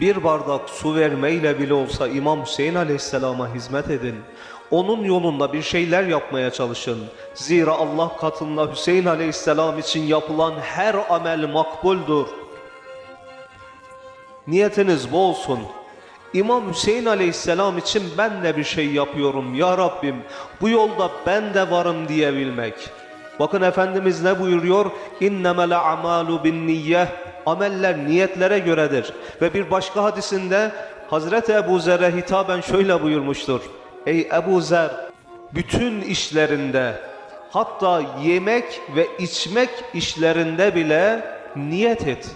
Bir bardak su vermeyle bile olsa İmam Hüseyin Aleyhisselam'a hizmet edin. Onun yolunda bir şeyler yapmaya çalışın. Zira Allah katında Hüseyin Aleyhisselam için yapılan her amel makbuldür. Niyetiniz bu olsun. İmam Hüseyin Aleyhisselam için ben de bir şey yapıyorum ya Rabbim. Bu yolda ben de varım diyebilmek. Bakın Efendimiz ne buyuruyor? İnnemel a'malu bin niyyeh. Ameller niyetlere göredir. Ve bir başka hadisinde Hazreti Ebu Zer'e hitaben şöyle buyurmuştur. Ey Ebu Zer, bütün işlerinde hatta yemek ve içmek işlerinde bile niyet et.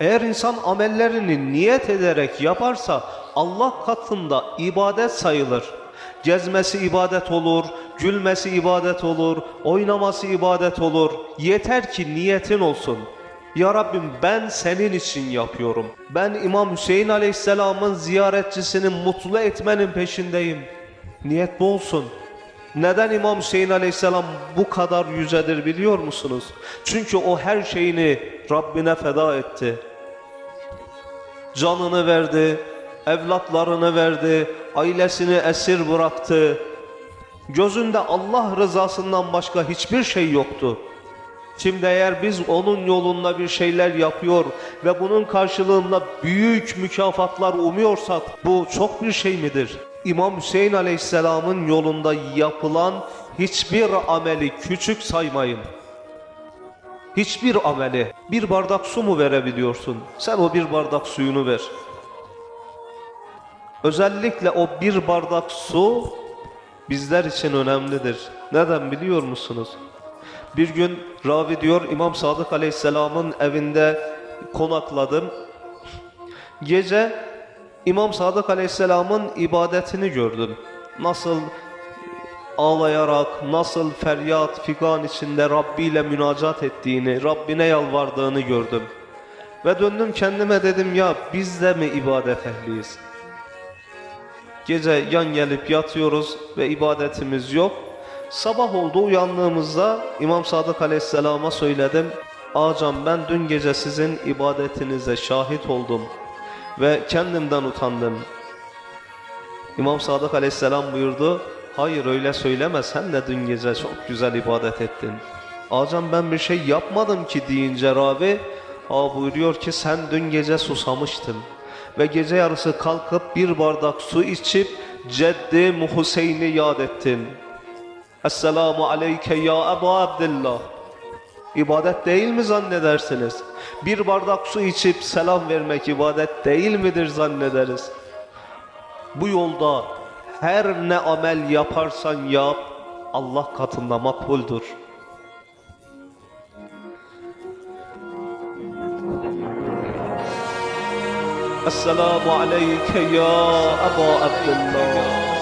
Eğer insan amellerini niyet ederek yaparsa Allah katında ibadet sayılır. Gezmesi ibadet olur, gülmesi ibadet olur, oynaması ibadet olur. Yeter ki niyetin olsun. Ya Rabbim ben senin için yapıyorum. Ben İmam Hüseyin Aleyhisselam'ın ziyaretçisini mutlu etmenin peşindeyim. Niyet bu olsun. Neden İmam Hüseyin Aleyhisselam bu kadar yücedir biliyor musunuz? Çünkü o her şeyini Rabbine feda etti. Canını verdi, evlatlarını verdi, ailesini esir bıraktı. Gözünde Allah rızasından başka hiçbir şey yoktu. Şimdi eğer biz onun yolunda bir şeyler yapıyor ve bunun karşılığında büyük mükafatlar umuyorsak bu çok bir şey midir? İmam Hüseyin Aleyhisselam'ın yolunda yapılan hiçbir ameli küçük saymayın. Hiçbir ameli bir bardak su mu verebiliyorsun? Sen o bir bardak suyunu ver. Özellikle o bir bardak su bizler için önemlidir. Neden biliyor musunuz? Bir gün ravi diyor İmam Sadık Aleyhisselam'ın evinde konakladım. Gece İmam Sadık Aleyhisselam'ın ibadetini gördüm. Nasıl ağlayarak, nasıl feryat figan içinde Rabbi ile münacat ettiğini, Rabbine yalvardığını gördüm. Ve döndüm kendime dedim ya biz de mi ibadet ehliyiz? Gece yan gelip yatıyoruz ve ibadetimiz yok. Sabah oldu uyandığımızda İmam Sadık Aleyhisselam'a söyledim. Ağam ben dün gece sizin ibadetinize şahit oldum ve kendimden utandım. İmam Sadık Aleyhisselam buyurdu. Hayır öyle söyleme sen de dün gece çok güzel ibadet ettin. Ağam ben bir şey yapmadım ki deyince Ravi Aa buyuruyor ki sen dün gece susamıştın. Ve gece yarısı kalkıp bir bardak su içip Ceddi Hüseyin'i yad ettin. Esselamu aleyke ya Ebu Abdillah. İbadet değil mi zannedersiniz? Bir bardak su içip selam vermek ibadet değil midir zannederiz? Bu yolda her ne amel yaparsan yap, Allah katında makbuldür. Esselamu aleyke ya Ebu Abdillah.